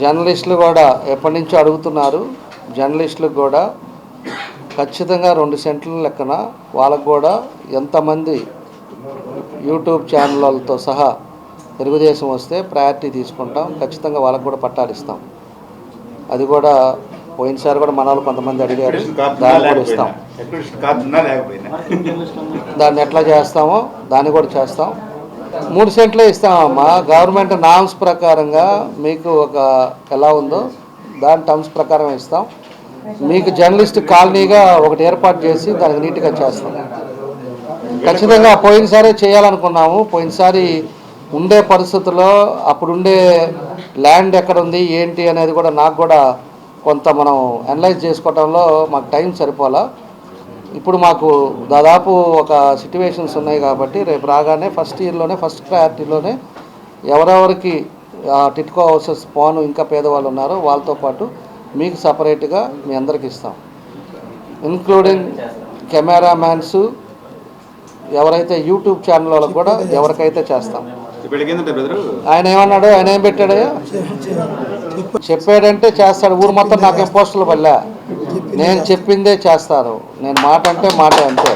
జర్నలిస్టులు కూడా ఎప్పటి నుంచో అడుగుతున్నారు. జర్నలిస్టులకు కూడా ఖచ్చితంగా రెండు సెంట్ల లెక్కన వాళ్ళకు కూడా ఎంతమంది యూట్యూబ్ ఛానళ్ళతో సహా తెలుగుదేశం వస్తే ప్రయారిటీ తీసుకుంటాం. ఖచ్చితంగా వాళ్ళకు కూడా పట్టాలిస్తాం అది కూడా పోయినసారి కూడా మన కొంతమంది అడిగారు. దాన్ని కూడా ఇస్తాం. దాన్ని ఎట్లా చేస్తామో దాన్ని కూడా చేస్తాం. మూడు సెంట్లే ఇస్తామమ్మా గవర్నమెంట్ నామ్స్ ప్రకారంగా మీకు ఒక ఎలా ఉందో దాని టర్మ్స్ ప్రకారం ఇస్తాం. మీకు జర్నలిస్ట్ కాలనీగా ఒకటి ఏర్పాటు చేసి దానికి నీట్గా చేస్తాం. ఖచ్చితంగా పోయినసారే చేయాలనుకున్నాము. పోయినసారి ఉండే పరిస్థితుల్లో అప్పుడుండే ల్యాండ్ ఎక్కడ ఉంది ఏంటి అనేది కూడా నాకు కూడా కొంత మనం అనలైజ్ చేసుకోవడంలో మాకు టైం సరిపోలా. ఇప్పుడు మాకు దాదాపు ఒక సిట్యువేషన్స్ ఉన్నాయి కాబట్టి రేపు రాగానే ఫస్ట్ ఇయర్లోనే ఫస్ట్ ప్రయారిటీలోనే ఎవరెవరికి టిట్కో హౌసెస్ పోను ఇంకా పేదవాళ్ళు ఉన్నారో వాళ్ళతో పాటు మీకు సపరేట్గా మీ అందరికి ఇస్తాం. ఇంక్లూడింగ్ కెమెరామ్యాన్స్ ఎవరైతే యూట్యూబ్ ఛానల్ వాళ్ళకి కూడా ఎవరికైతే చేస్తాం. ఆయన ఏమన్నాడు? ఆయన ఏం పెట్టాడు చెప్పాడంటే చేస్తాడు. ఊరు మొత్తం నాకేం పోస్టులు పడలే. నేను చెప్పిందే చేస్తాను నేను మాట అంటే మాట అంతే.